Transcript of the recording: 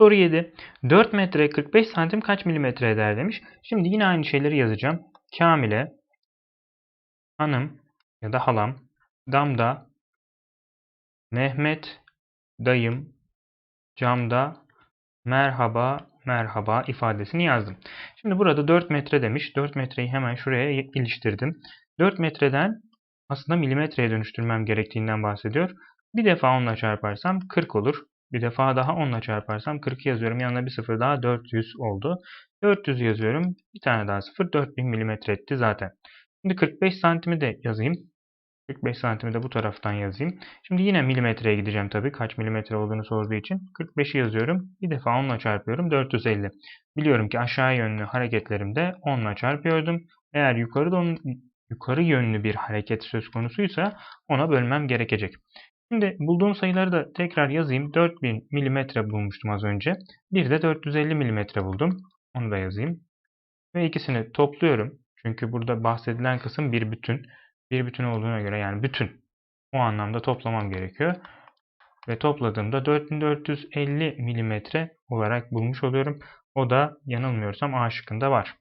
Soru 7. 4 metre 45 santim kaç milimetre eder demiş. Şimdi yine aynı şeyleri yazacağım. Kamile, hanım ya da halam, damda, Mehmet, dayım, camda, merhaba, merhaba ifadesini yazdım. Şimdi burada 4 metre demiş. 4 metreyi hemen şuraya iliştirdim. 4 metreden aslında milimetreye dönüştürmem gerektiğinden bahsediyor. Bir defa 10 ile çarparsam 40 olur. Bir defa daha 10 ile çarparsam 40 yazıyorum. Yanına bir sıfır daha 400 oldu. 400 yazıyorum. Bir tane daha sıfır 4000 milimetre etti zaten. Şimdi 45 santimi de yazayım. 45 santimi de bu taraftan yazayım. Şimdi yine milimetreye gideceğim tabii. Kaç milimetre olduğunu sorduğu için. 45'i yazıyorum. Bir defa 10 ile çarpıyorum. 450. Biliyorum ki aşağı yönlü hareketlerimde 10 ile çarpıyordum. Eğer yukarı, yukarı yönlü bir hareket söz konusuysa ona bölmem gerekecek. Şimdi bulduğum sayıları da tekrar yazayım. 4000 mm bulmuştum az önce. Bir de 450 mm buldum. Onu da yazayım. Ve ikisini topluyorum. Çünkü burada bahsedilen kısım bir bütün. Bir bütün olduğuna göre yani bütün. O anlamda toplamam gerekiyor. Ve topladığımda 4450 mm olarak bulmuş oluyorum. O da yanılmıyorsam A şıkkında var.